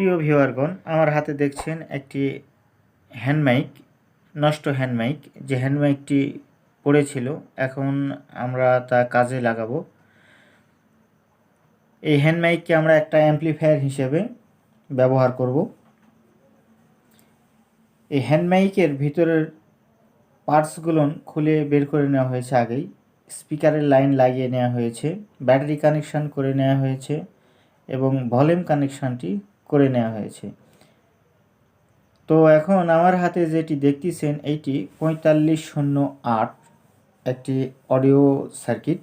প্রিয় ভিউয়ারগণ, আমার হাতে দেখছেন একটি হ্যান্ড মাইক নষ্ট হ্যান্ড মাইক যে হ্যান্ড মাইকটি পড়েছিল, এখন আমরা তা কাজে লাগাবো। এই হ্যান্ড মাইককে আমরা একটা অ্যাম্পলিফায়ার হিসেবে ব্যবহার করব। এই হ্যান্ড মাইকের ভিতরের পার্টসগুলো খুলে বের করে নেওয়া হয়েছে আগেই। স্পিকারের লাইন লাগিয়ে নেওয়া হয়েছে, ব্যাটারি কানেকশান করে নেওয়া হয়েছে এবং ভলিউম কানেকশানটি করে নেওয়া হয়েছে। তো এখন আমার হাতে যেটি দেখতেছেন, এইটি পঁয়তাল্লিশ শূন্য আট একটি অডিও সার্কিট।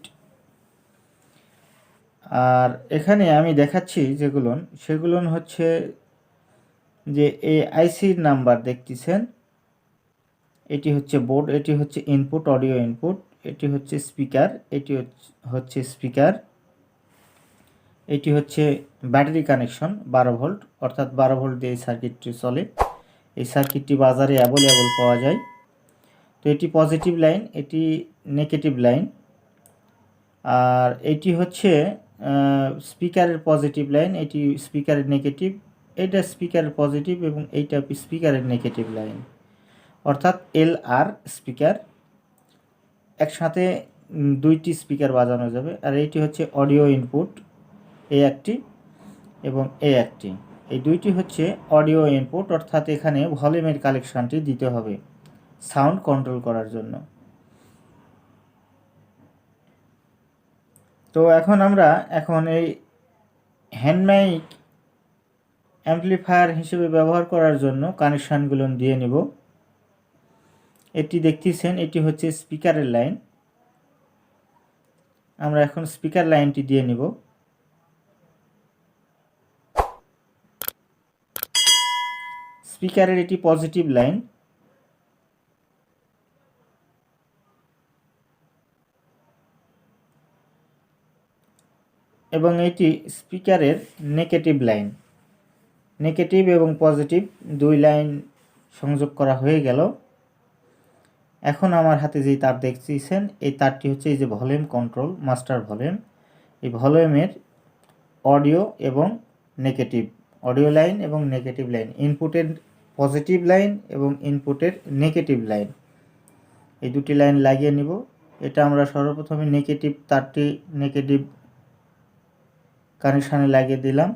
আর এখানে আমি দেখাচ্ছি যেগুলো সেগুলো হচ্ছে যে এই আইসির নাম্বার দেখতেছেন। এটি হচ্ছে বোর্ড, এটি হচ্ছে ইনপুট, অডিও ইনপুট, এটি হচ্ছে স্পিকার, এটি হচ্ছে স্পিকার। এটি হচ্ছে ব্যাটারি কানেকশন বারো ভোল্ট, অর্থাৎ বারো ভোল্ট দিয়ে এই সার্কিটটি চলে। এই সার্কিটটি বাজারে অ্যাভেলেবল পাওয়া যায়। তো এটি পজিটিভ লাইন, এটি নেগেটিভ লাইন। আর এটি হচ্ছে স্পিকারের পজিটিভ লাইন, এটি স্পিকারের নেগেটিভ, এটা স্পিকারের পজিটিভ এবং এইটা স্পিকারের নেগেটিভ লাইন। অর্থাৎ এল আর স্পিকার, একসাথে দুইটি স্পিকার বাজানো যাবে। আর এইটি হচ্ছে অডিও ইনপুট। এ একটি এবং এ একটি। এই দুইটি হচ্ছে অডিও ইনপুট, অর্থাৎ এখানে ভলিউমের কালেকশানটি দিতে হবে সাউন্ড কন্ট্রোল করার জন্য। তো এখন আমরা এখন এই হ্যান্ডমাইক অ্যাম্পলিফায়ার হিসেবে ব্যবহার করার জন্য কানেকশানগুলো দিয়ে নেব। এটি দেখতেছেন, এটি হচ্ছে স্পিকারের লাইন। আমরা এখন স্পিকার লাইনটি দিয়ে নিব। স্পিকারের এটি পজিটিভ লাইন। এবং এটি স্পিকারের নেগেটিভ লাইন। নেগেটিভ এবং পজিটিভ দুই লাইন সংযোগ করা হয়ে গেল। এখন আমার হাতে যেই তার দেখতেছেন, এই তারটি হচ্ছে এই যে ভলিউম কন্ট্রোল, মাস্টার ভলিউম। এই ভলিউমের অডিও এবং নেগেটিভ, অডিও লাইন এবং নেগেটিভ লাইন। ইনপুটের পজিটিভ লাইন এবং ইনপুটের নেগেটিভ লাইন। এই দুটি লাইন লাগিয়ে নিব। এটা আমরা সর্বপ্রথমে নেগেটিভ তারটি নেগেটিভ কানেকশানে লাগিয়ে দিলাম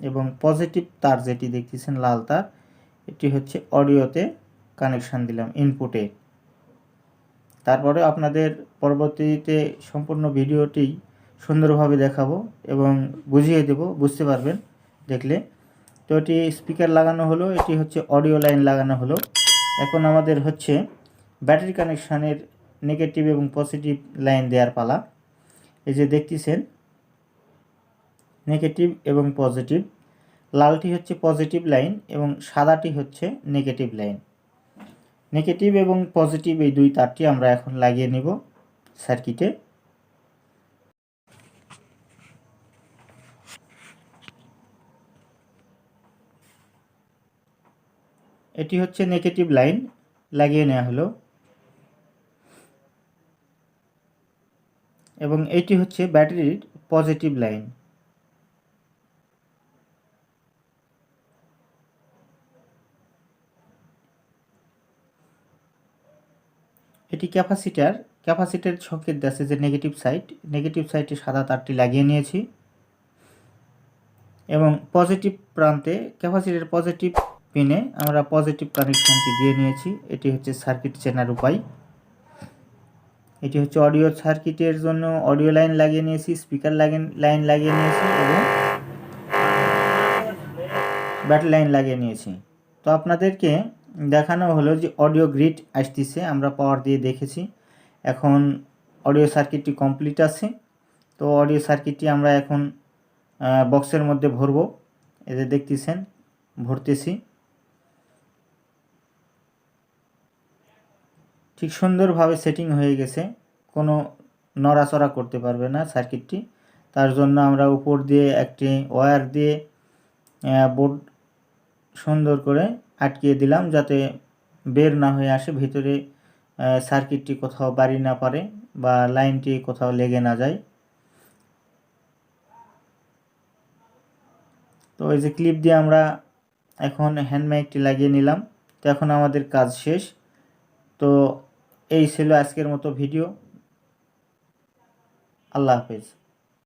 এবং পজিটিভ তার যেটি দেখতেছেন লাল তার, এটি হচ্ছে অডিওতে কানেকশান দিলাম ইনপুটে। তারপরে আপনাদের পরবর্তীতে সম্পূর্ণ ভিডিওটি সুন্দরভাবে দেখাবো এবং বুঝিয়ে দেব, বুঝতে পারবেন, দেখলে তো এটি স্পিকার লাগানো হলো, এটি হচ্ছে অডিও লাইন লাগানো হলো। এখন আমাদের হচ্ছে ব্যাটারি কানেকশানের নেগেটিভ এবং পজিটিভ লাইন দেওয়ার পালা। এই যে দেখতেছেন, নেগেটিভ এবং পজিটিভ। লালটি হচ্ছে পজিটিভ লাইন এবং সাদাটি হচ্ছে নেগেটিভ লাইন। নেগেটিভ এবং পজিটিভ এই দুই তারটি আমরা এখন লাগিয়ে নিব সার্কিটে। এটি হচ্ছে নেগেটিভ লাইন লাগিয়ে নেওয়া হলো। এবং এটি হচ্ছে ব্যাটারির পজিটিভ লাইন এটি ক্যাপাসিটার ক্যাপাসিটার সংকেত দেশে যে নেগেটিভ সাইড নেগেটিভ সাইডে সাদা তারটি লাগিয়ে নিয়েছি। এবং পজিটিভ প্রান্তে ক্যাপাসিটার পজিটিভ পিনে আমরা পজিটিভ কানেকশানটি দিয়ে নিয়েছি। এটি হচ্ছে সার্কিট চেনার উপায়। এটি হচ্ছে অডিও সার্কিটের জন্য অডিও লাইন লাগিয়ে নিয়েছি স্পিকার লাইন লাগিয়ে নিয়েছি এবং ব্যাটারি লাইন লাগিয়ে নিয়েছি। তো আপনাদেরকে দেখানো হলো যে অডিও গ্রিড আসতেছে, আমরা পাওয়ার দিয়ে দেখেছি। এখন অডিও সার্কিটটি কমপ্লিট আছে। তো অডিও সার্কিটটি আমরা এখন বক্সের মধ্যে ভরবো। এতে দেখতেছেন, ভরতেছি। ঠিক সুন্দরভাবে সেটিং হয়ে গেছে। কোনো নড়াচড়া করতে পারবে না সার্কিটটি তার জন্য আমরা উপর দিয়ে একটি ওয়্যার দিয়ে বোর্ড সুন্দর করে আটকিয়ে দিলাম যাতে বের না হয়ে আসে, ভিতরে সার্কিটটি কোথাও বাড়ি না পারে বা লাইনটি কোথাও লেগে না যায়। তো এই যে ক্লিপ দিয়ে আমরা এখন হ্যান্ড লাগিয়ে নিলাম। তো এখন আমাদের কাজ শেষ। তো এই ছিল আজকের মতো ভিডিও। আল্লাহ হাফেজ।